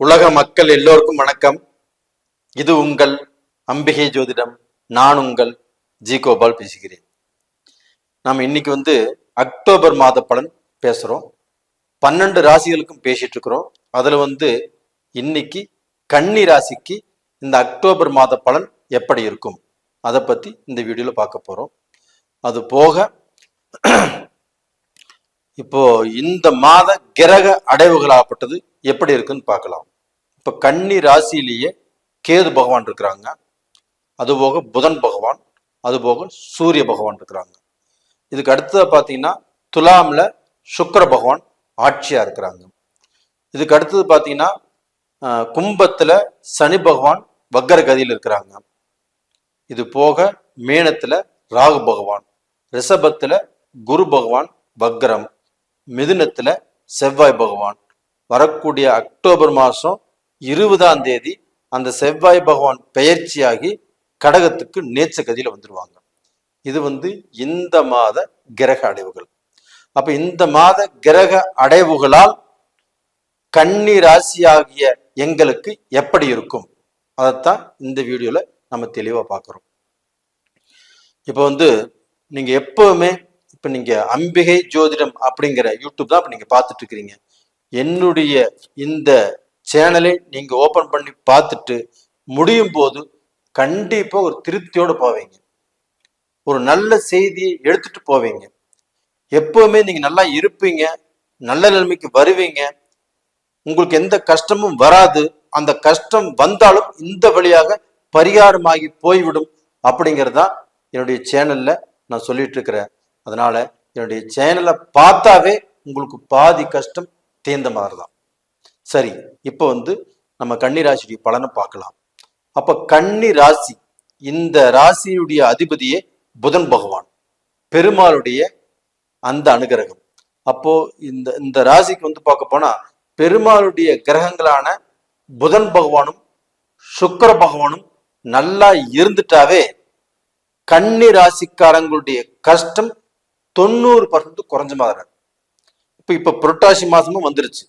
உலக மக்கள் எல்லோருக்கும் வணக்கம். இது உங்கள் அம்பிகை ஜோதிடம். நான் உங்கள் ஜி கோபால் பேசுகிறேன். நாம் இன்னைக்கு வந்து அக்டோபர் மாத பலன் பேசுறோம். பன்னெண்டு ராசிகளுக்கும் பேசிட்டு இருக்கிறோம். அதுல வந்து இன்னைக்கு கன்னி ராசிக்கு இந்த அக்டோபர் மாத பலன் எப்படி இருக்கும்? அதை பத்தி இந்த வீடியோல பார்க்க போறோம். அது போக இப்போ இந்த மாத கிரக அடைவுகளாகப்பட்டது எப்படி இருக்குன்னு பார்க்கலாம். இப்போ கன்னி ராசியிலேயே கேது பகவான் இருக்கிறாங்க. அதுபோக புதன் பகவான் அதுபோக சூரிய பகவான் இருக்கிறாங்க. இதுக்கு அடுத்தது பார்த்தீங்கன்னா துலாமில் சுக்கர பகவான் ஆட்சியாக இருக்கிறாங்க. இதுக்கு அடுத்தது பார்த்தீங்கன்னா கும்பத்தில் சனி பகவான் வக்கர கதியில் இருக்கிறாங்க. இது போக மேனத்தில் ராகு பகவான் ரிஷபத்தில் குரு பகவான் வக்ரம் மிதுனத்தில் செவ்வாய் பகவான். வரக்கூடிய அக்டோபர் மாதம் இருபதாம் தேதி அந்த செவ்வாய் பகவான் பெயர்ச்சியாகி கடகத்துக்கு நேச்ச கதியில வந்துருவாங்க. இது வந்து இந்த மாத கிரக அடைவுகள். அப்ப இந்த மாத கிரக அடைவுகளால் கன்னி ராசியாகிய எங்களுக்கு எப்படி இருக்கும்? அதைத்தான் இந்த வீடியோல நம்ம தெளிவா பார்க்குறோம். இப்போ வந்து நீங்க எப்பவுமே இப்ப நீங்க அம்பிகை ஜோதிடம் அப்படிங்கிற யூடியூப் தான் இப்ப நீங்க பார்த்துட்டு இருக்கிறீங்க. என்னுடைய இந்த சேனலை நீங்க ஓபன் பண்ணி பார்த்துட்டு முடியும் போது கண்டிப்பா ஒரு திருப்தியோடு போவீங்க. ஒரு நல்ல செய்தியை எடுத்துட்டு போவீங்க. எப்பவுமே நீங்க நல்லா இருப்பீங்க நல்ல நிலைமைக்கு வருவீங்க. உங்களுக்கு எந்த கஷ்டமும் வராது. அந்த கஷ்டம் வந்தாலும் இந்த வழியாக பரிகாரமாகி போய்விடும் அப்படிங்கிறது தான் என்னுடைய சேனல்ல நான் சொல்லிட்டு இருக்கிறேன். அதனால என்னுடைய சேனலை பார்த்தாவே உங்களுக்கு பாதி கஷ்டம் தீர்ந்த மாதிரி தான் சரி இப்போ வந்து நம்ம கன்னி ராசியுடைய பலனை பார்க்கலாம். அப்ப கன்னி ராசி இந்த ராசியுடைய அதிபதியே புதன் பகவான். பெருமாளுடைய அந்த அனுகிரகம். அப்போ இந்த இந்த ராசிக்கு வந்து பார்க்க போனா பெருமாளுடைய கிரகங்களான புதன் பகவானும் சுக்கர பகவானும் நல்லா இருந்துட்டாவே கன்னி ராசிக்காரங்களுடைய கஷ்டம் தொண்ணூறு பர்சன்ட் குறைஞ்ச மாதிரி. இப்போ இப்போ புரட்டாசி மாசமும் வந்துருச்சு.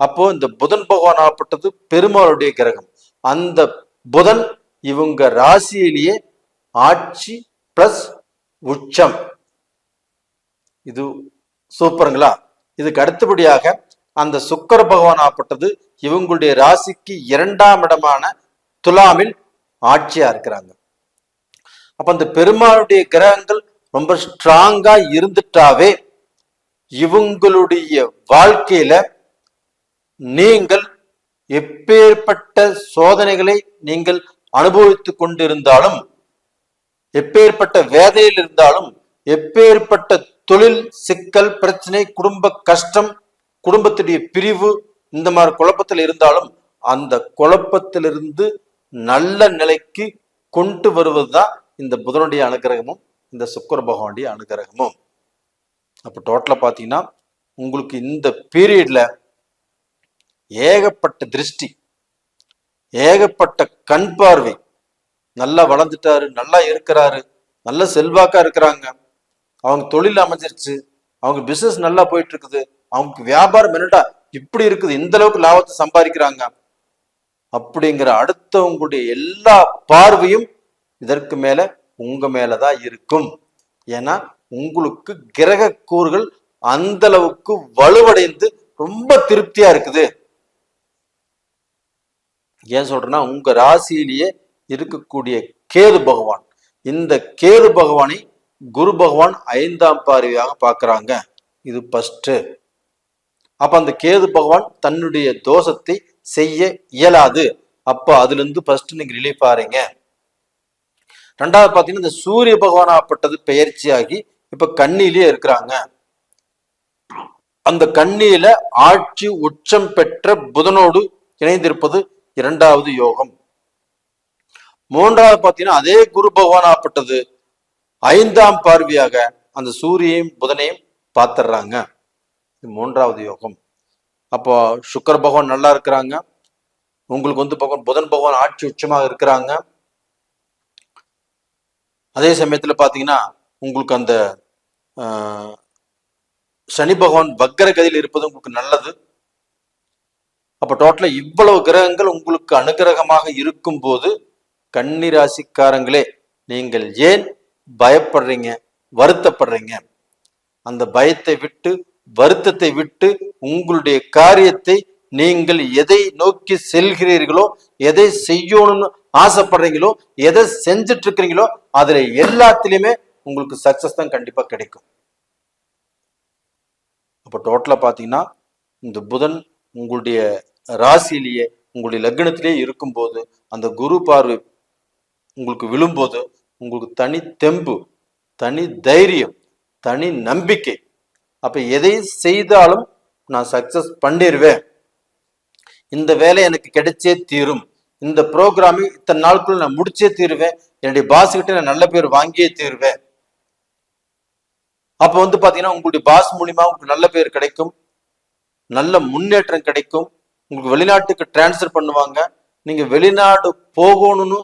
அப்போ இந்த புதன் பகவான் ஆகப்பட்டது பெருமாளுடைய கிரகம். அந்த புதன் இவங்க ராசியிலேயே ஆட்சி பிளஸ் உச்சம். இது சூப்பருங்களா? இதுக்கு அடுத்தபடியாக அந்த சுக்கர பகவான் ஆப்பட்டது இவங்களுடைய ராசிக்கு இரண்டாம் இடமான துலாமில் ஆட்சியா இருக்கிறாங்க. அப்ப அந்த பெருமாளுடைய கிரகங்கள் ரொம்ப ஸ்ட்ராங்கா இருந்துட்டாவே இவங்களுடைய வாழ்க்கையில நீங்கள் எப்பேற்பட்ட சோதனைகளை நீங்கள் அனுபவித்துக் கொண்டிருந்தாலும் எப்பேற்பட்ட வேதையில் இருந்தாலும் எப்பேற்பட்ட தொழில் சிக்கல் பிரச்சனை குடும்ப கஷ்டம் குடும்பத்துடைய பிரிவு இந்த மாதிரி குழப்பத்தில் இருந்தாலும் அந்த குழப்பத்திலிருந்து நல்ல நிலைக்கு கொண்டு வருவதுதான் இந்த புதனுடைய அனுகிரகமும் இந்த சுக்கர பகவானுடைய அனுகிரகமும். அப்ப டோட்டலா பாத்தீங்கன்னா உங்களுக்கு இந்த பீரியட்ல ஏகப்பட்ட திருஷ்டி ஏகப்பட்ட கண் பார்வை. நல்லா வளர்ந்துட்டாரு நல்லா இருக்கிறாரு நல்ல செல்வாக்கா இருக்கிறாங்க. அவங்க தொழில் அமைஞ்சிருச்சு அவங்க பிசினஸ் நல்லா போயிட்டு இருக்குது அவங்க வியாபாரம் என்னடா இப்படி இருக்குது இந்த அளவுக்கு லாபத்தை சம்பாதிக்கிறாங்க. அப்படிங்கிற அடுத்தவங்களுடைய எல்லா பார்வையும் இதற்கு மேல உங்க மேலதான் இருக்கும். ஏன்னா உங்களுக்கு கிரக கூறுகள் அந்த அளவுக்கு வலுவடைந்து ரொம்ப திருப்தியா இருக்குது. ஏன் சொல்றேன்னா உங்க ராசியிலேயே இருக்கக்கூடிய கேது பகவான். இந்த கேது பகவானை குரு பகவான் ஐந்தாம் பார்வையாக பார்க்குறாங்க. இது ஃபஸ்ட்டு அப்ப அந்த கேது பகவான் தன்னுடைய தோஷத்தை செய்ய இயலாது. அப்ப அதுல இருந்து ஃபர்ஸ்ட் நீங்க ரிலீஃப் ஆறீங்க ரெண்டாவது பாத்தீங்கன்னா இந்த சூரிய பகவான் ஆப்பட்டது பெயர்ச்சியாகி இப்ப கண்ணிலேயே இருக்கிறாங்க. அந்த கண்ணியில ஆட்சி உச்சம் பெற்ற புதனோடு இணைந்திருப்பது இரண்டாவது யோகம். மூன்றாவது பாத்தீங்கன்னா அதே குரு பகவானாப்பட்டது ஐந்தாம் பார்வையாக அந்த சூரியையும் புதனையும் பார்த்துடுறாங்க. மூன்றாவது யோகம். அப்போ சுக்கர பகவான் நல்லா இருக்கிறாங்க. உங்களுக்கு வந்து பகவான் புதன் பகவான் ஆட்சி உச்சமாக இருக்கிறாங்க. அதே சமயத்தில் பார்த்தீங்கன்னா உங்களுக்கு அந்த ஆஹ், சனி பகவான் வக்கர கதியில் இருப்பது உங்களுக்கு நல்லது. அப்ப டோட்டலா இவ்வளவு கிரகங்கள் உங்களுக்கு அனுகிரகமாக இருக்கும்போது கன்னி ராசிக்காரங்களே நீங்கள் ஏன் பயப்படுறீங்க? வருத்தப்படுறீங்க? அந்த பயத்தை விட்டு வருத்தத்தை விட்டு உங்களுடைய காரியத்தை நீங்கள் எதை நோக்கி செல்கிறீர்களோ எதை செய்யணும்னு ஆசைப்படுறீங்களோ எதை செஞ்சுட்டு இருக்கிறீங்களோ அதுல எல்லாத்திலுமே உங்களுக்கு சக்சஸ் தான் கண்டிப்பா கிடைக்கும். அப்போ டோட்டலா பாத்தீங்கன்னா இந்த புதன் உங்களுடைய ராசியிலேயே உங்களுடைய லக்னத்திலேயே இருக்கும்போது அந்த குரு பார்வை உங்களுக்கு விழும்போது உங்களுக்கு தனி தெம்பு தனி தைரியம் தனி நம்பிக்கை. அப்ப எதை செய்தாலும் நான் சக்சஸ் பண்ணிடுவேன் இந்த வேலை எனக்கு கிடைச்சே தீரும். இந்த ப்ரோக்ராமி இத்தனை நாளுக்குள்ள நான் முடிச்சே தீருவேன். என்னுடைய பாஸ் கிட்ட நான் நல்ல பேர் வாங்கியே தீருவேன். அப்ப வந்து பாத்தீங்கன்னா உங்களுடைய பாஸ் மூலியமா உங்களுக்கு நல்ல பேர் கிடைக்கும். நல்ல முன்னேற்றம் கிடைக்கும். உங்களுக்கு வெளிநாட்டுக்கு டிரான்ஸ்ஃபர் பண்ணுவாங்க. நீங்க வெளிநாடு போகணும்னு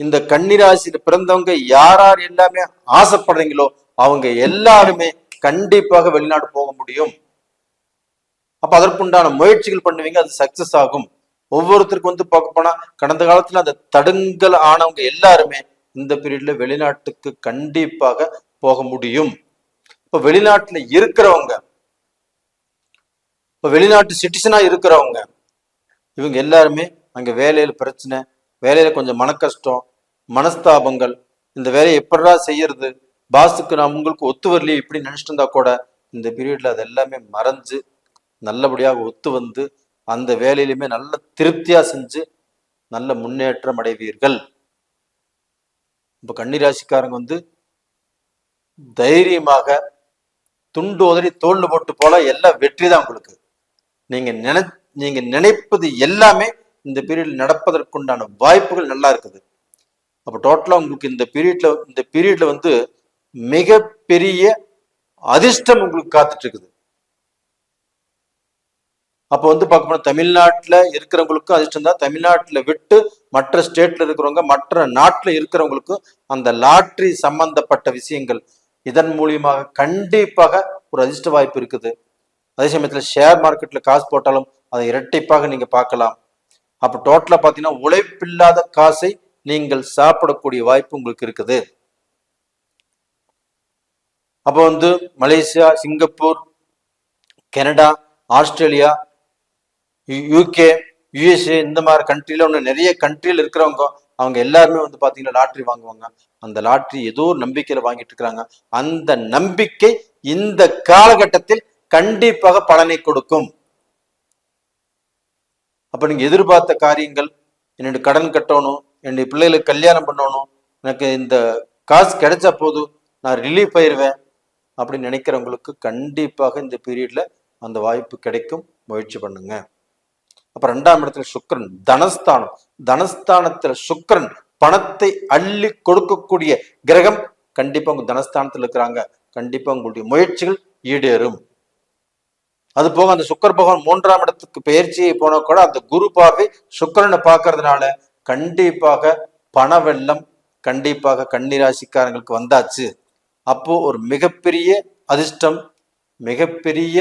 இந்த கன்னிராசியில பிறந்தவங்க யார் யார் எல்லாமே ஆசைப்படுறீங்களோ அவங்க எல்லாருமே கண்டிப்பாக வெளிநாடு போக முடியும். அப்ப அதற்குண்டான முயற்சிகள் பண்ணுவீங்க அது சக்சஸ் ஆகும். ஒவ்வொருத்தருக்கும் வந்து பார்க்க போனா கடந்த காலத்துல அந்த தடுங்கல் ஆனவங்க எல்லாருமே இந்த பீரியட்ல வெளிநாட்டுக்கு கண்டிப்பாக போக முடியும். இப்ப வெளிநாட்டுல இருக்கிறவங்க இப்போ வெளிநாட்டு சிட்டிசனாக இருக்கிறவங்க இவங்க எல்லாருமே அங்கே வேலையில் பிரச்சனை வேலையில் கொஞ்சம் மன கஷ்டம் மனஸ்தாபங்கள் இந்த வேலையை எப்படா செய்யறது பாஸுக்கு நான் உங்களுக்கு ஒத்து வரலையே இப்படி நினச்சிட்டு இருந்தா கூட இந்த பீரியடில் அது எல்லாமே மறைஞ்சு நல்லபடியாக ஒத்து வந்து அந்த வேலையிலுமே நல்ல திருப்தியாக செஞ்சு நல்ல முன்னேற்றம் அடைவீர்கள். இப்போ கன்னிராசிக்காரங்க வந்து தைரியமாக துண்டு உதறி தோல்ல போட்டு போல எல்லாம் வெற்றி தான் உங்களுக்கு. நீங்க நினை நீங்க நினைப்பது எல்லாமே இந்த பீரியட்ல நடப்பதற்குண்டான வாய்ப்புகள் நல்லா இருக்குது. அப்போ டோட்டலா உங்களுக்கு இந்த பீரியட்ல இந்த பீரியட்ல வந்து மிகப்பெரிய அதிர்ஷ்டம் உங்களுக்கு காத்துட்டு இருக்குது. அப்போ வந்து பார்க்க போனா தமிழ்நாட்டில் இருக்கிறவங்களுக்கும் அதிர்ஷ்டம் தான். தமிழ்நாட்டில் விட்டு மற்ற ஸ்டேட்ல இருக்கிறவங்க மற்ற நாட்டில் இருக்கிறவங்களுக்கும் அந்த லாட்ரி சம்பந்தப்பட்ட விஷயங்கள் இதன் மூலியமாக கண்டிப்பாக ஒரு அதிர்ஷ்ட வாய்ப்பு இருக்குது. அதே சமயத்துல ஷேர் மார்க்கெட்ல காசு போட்டாலும் அதை இரட்டிப்பாக நீங்க பார்க்கலாம். அப்ப டோட்டலாக பாத்தீங்கன்னா உழைப்பில்லாத காசை நீங்கள் சாப்பிடக்கூடிய வாய்ப்பு உங்களுக்கு இருக்குது. அப்போ வந்து Malaysia Singapore Canada Australia UK USA இந்த மாதிரி கண்ட்ரில ஒன்று நிறைய கண்ட்ரியில் இருக்கிறவங்க அவங்க எல்லாருமே வந்து பார்த்தீங்கன்னா லாட்ரி வாங்குவாங்க. அந்த லாட்ரி ஏதோ ஒரு நம்பிக்கையில வாங்கிட்டு இருக்கிறாங்க. அந்த நம்பிக்கை இந்த காலகட்டத்தில் கண்டிப்பாக பலனை கொடுக்கும். அப்ப நீங்க எதிர்பார்த்த காரியங்கள் என்னுடைய கடன் கட்டணும் என்னுடைய பிள்ளைகளுக்கு கல்யாணம் பண்ணணும் எனக்கு இந்த காசு கிடைச்சா போதும் நான் ரிலீஃப் ஆயிடுவேன் அப்படின்னு நினைக்கிறவங்களுக்கு கண்டிப்பாக இந்த பீரியட்ல அந்த வாய்ப்பு கிடைக்கும். முயற்சி பண்ணுங்க. அப்ப ரெண்டாம் இடத்துல சுக்கரன் தனஸ்தானம். தனஸ்தானத்துல சுக்கரன் பணத்தை அள்ளி கொடுக்கக்கூடிய கிரகம் கண்டிப்பா உங்க தனஸ்தானத்துல இருக்கிறாங்க. கண்டிப்பா உங்களுடைய முயற்சிகள் ஈடேறும். அது போக அந்த சுக்கர பகவான் மூன்றாம் இடத்துக்கு பயிற்சியை போன கூட அந்த குரு பார்வை சுக்கரனை பார்க்கறதுனால கண்டிப்பாக பண வெள்ளம் கண்டிப்பாக கன்னிராசிக்காரங்களுக்கு வந்தாச்சு. அப்போ ஒரு மிகப்பெரிய அதிர்ஷ்டம் மிகப்பெரிய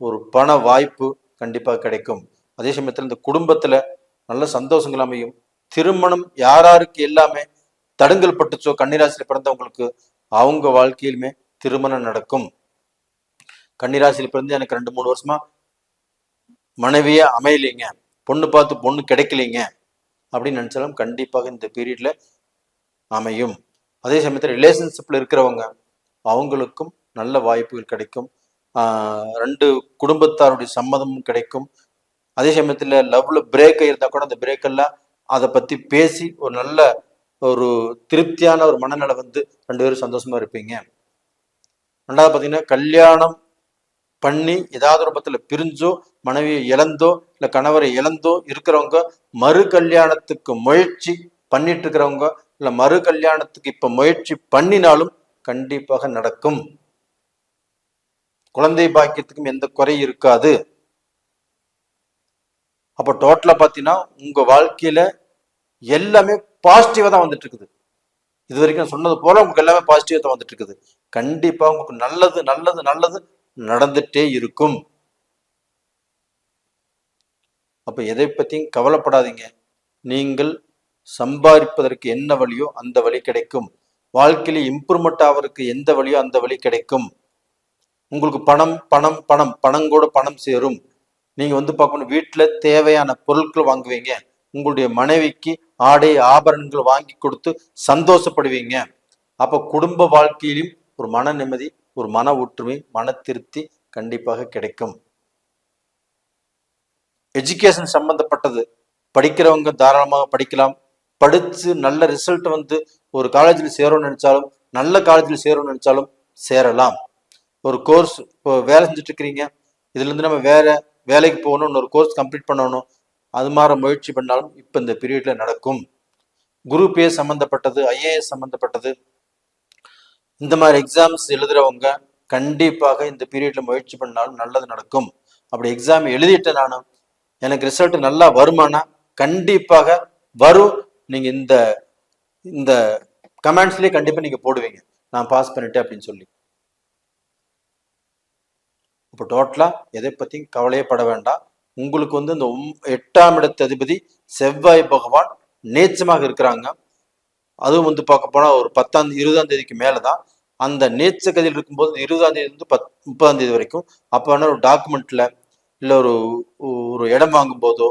ஒரு பண வாய்ப்பு கண்டிப்பாக கிடைக்கும். அதே சமயத்தில் இந்த குடும்பத்துல நல்ல சந்தோஷங்கள் அமையும். திருமணம் யாராருக்கு எல்லாமே தடுங்கல் பட்டுச்சோ கன்னிராசியில் பிறந்தவங்களுக்கு அவங்க வாழ்க்கையிலுமே திருமணம் நடக்கும். கன்னிராசியில் பிறந்து எனக்கு ரெண்டு மூணு வருஷமா மனைவியே அமையலைங்க. பொண்ணு பார்த்து பொண்ணு கிடைக்கலைங்க. அப்படின்னு நினைச்சாலும் கண்டிப்பாக இந்த பீரியட்ல அமையும். அதே சமயத்தில் ரிலேஷன்ஷிப்ல இருக்கிறவங்க அவங்களுக்கும் நல்ல வாய்ப்புகள் கிடைக்கும். ரெண்டு குடும்பத்தாருடைய சம்மதமும் கிடைக்கும். அதே சமயத்தில் லவ்ல பிரேக் இருந்தால் கூட அந்த பிரேக்கெல்லாம் அதை பற்றி பேசி ஒரு நல்ல ஒரு திருப்தியான ஒரு மனநிலை வந்து ரெண்டு பேரும் சந்தோஷமா இருப்பீங்க. ரெண்டாவது பார்த்தீங்கன்னா கல்யாணம் பண்ணி ஏதாவது ரூபத்தில் பிரிஞ்சோ மனைவியை இழந்தோ இல்ல கணவரை இழந்தோ இருக்கிறவங்க மறு கல்யாணத்துக்கு முயற்சி பண்ணிட்டு இருக்கிறவங்க இல்ல மறு கல்யாணத்துக்கு இப்ப முயற்சி பண்ணினாலும் கண்டிப்பாக நடக்கும். குழந்தை பாக்கியத்துக்கும் எந்த குறை இருக்காது. அப்போ டோட்டலா பாத்தீங்கன்னா உங்க வாழ்க்கையில எல்லாமே பாசிட்டிவாக தான் வந்துட்டு இருக்குது இது வரைக்கும் நான் சொன்னது போல உங்களுக்கு எல்லாமே பாசிட்டிவாக தான் வந்துட்டு இருக்குது கண்டிப்பா உங்களுக்கு நல்லது நல்லது நல்லது நடந்துட்டே இருக்கும். அப்ப எதை பத்தியும் கவலைப்படாதீங்க. நீங்கள் சம்பாதிப்பதற்கு என்ன வழியோ அந்த வழி கிடைக்கும். வாழ்க்கையில இம்ப்ரூவ்மெண்ட் ஆவதற்கு எந்த வழியோ அந்த வழி கிடைக்கும். உங்களுக்கு பணம் பணம் பணம் பணம் கூட பணம் சேரும். நீங்க வந்து பார்க்கணும் வீட்டுல தேவையான பொருட்கள் வாங்குவீங்க. உங்களுடைய மனைவிக்கு ஆடை ஆபரணங்கள் வாங்கி கொடுத்து சந்தோஷப்படுவீங்க. அப்ப குடும்ப வாழ்க்கையிலும் ஒரு மன நிம்மதி ஒரு மன ஒற்றுமை மன திருப்தி கண்டிப்பாக கிடைக்கும். எஜுகேஷன் சம்பந்தப்பட்டது. படிக்கிறவங்க தாராளமாக படிக்கலாம். படிச்சு நல்ல ரிசல்ட் வந்து ஒரு காலேஜில் சேரணும்னு நினைச்சாலும் நல்ல காலேஜில் சேரணும்னு நினைச்சாலும் சேரலாம். ஒரு கோர்ஸ் இப்போ வேலை செஞ்சுட்டு இருக்கிறீங்க இதுல இருந்து நம்ம வேற வேலைக்கு போகணும் இன்னொரு கோர்ஸ் கம்ப்ளீட் பண்ணணும். அது மாதிரி முயற்சி பண்ணாலும் இப்போ இந்த பீரியடில் நடக்கும். குரூப் ஏ சம்மந்தப்பட்டது ஐஏஎஸ் சம்மந்தப்பட்டது இந்த மாதிரி எக்ஸாம்ஸ் எழுதுறவங்க கண்டிப்பாக இந்த பீரியட்ல முயற்சி பண்ணாலும் நல்லது நடக்கும். அப்படி எக்ஸாம் எழுதிட்டேன் நானும் எனக்கு ரிசல்ட் நல்லா வருமானா கண்டிப்பாக வரும். நீங்க இந்த இந்த கமெண்ட்ஸ்லயே கண்டிப்பா நீங்க போடுவீங்க. நான் பாஸ் பண்ணிட்டேன் அப்படின்னு சொல்லி. இப்போ டோட்டலா எதை பத்தியும் கவலையே பட வேண்டாம். உங்களுக்கு வந்து இந்த ஒம்- எட்டாம் இடத்த அதிபதி செவ்வாய் பகவான் நேச்சமாக இருக்கிறாங்க. அதுவும் வந்து பார்க்க போனால் ஒரு பத்தாம் இருபதாம் தேதிக்கு மேலதான். அந்த நேச்ச கதியில் இருக்கும்போது இருபதாம் தேதி பத் முப்பதாம் தேதி வரைக்கும் அப்போ வேணால் ஒரு டாக்குமெண்ட்டில் இல்லை ஒரு ஒரு இடம் வாங்கும் போதோ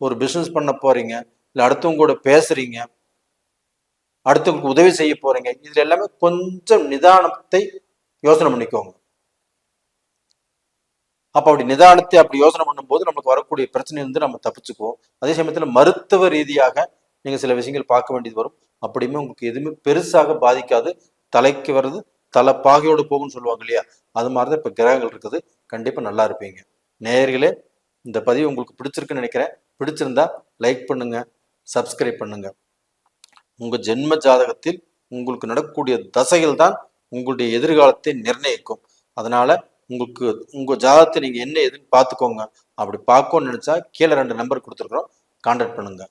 ஒரு பிஸ்னஸ் பண்ண போகிறீங்க இல்லை அடுத்தவங்க கூட பேசுகிறீங்க அடுத்தவங்களுக்கு உதவி செய்ய போகிறீங்க இதில் எல்லாமே கொஞ்சம் நிதானத்தை யோசனை பண்ணிக்கோங்க. அப்போ அப்படி நிதானத்தை அப்படி யோசனை பண்ணும்போது நமக்கு வரக்கூடிய பிரச்சனை வந்து நம்ம தப்பிச்சுக்குவோம். அதே சமயத்தில் மருத்துவ ரீதியாக நீங்கள் சில விஷயங்கள் பார்க்க வேண்டியது வரும். அப்படியுமே உங்களுக்கு எதுவுமே பெருசாக பாதிக்காது. தலைக்கு வர்றது தலை பாகையோடு போகும்னு சொல்லுவாங்க இல்லையா? அது மாதிரி தான் இப்போ கிரகங்கள் இருக்குது. கண்டிப்பாக நல்லா இருப்பீங்க. நேயர்களே இந்த பதிவு உங்களுக்கு பிடிச்சிருக்குன்னு நினைக்கிறேன். பிடிச்சிருந்தா லைக் பண்ணுங்க சப்ஸ்கிரைப் பண்ணுங்க. உங்கள் ஜென்ம ஜாதகத்தில் உங்களுக்கு நடக்கக்கூடிய தசைகள் தான் உங்களுடைய எதிர்காலத்தை நிர்ணயிக்கும். அதனால உங்களுக்கு உங்கள் ஜாதகத்தை நீங்கள் என்ன எதுன்னு பார்த்துக்கோங்க. அப்படி பார்க்கணும்னு நினச்சா கீழே ரெண்டு நம்பர் கொடுத்துருக்குறோம். கான்டாக்ட் பண்ணுங்கள்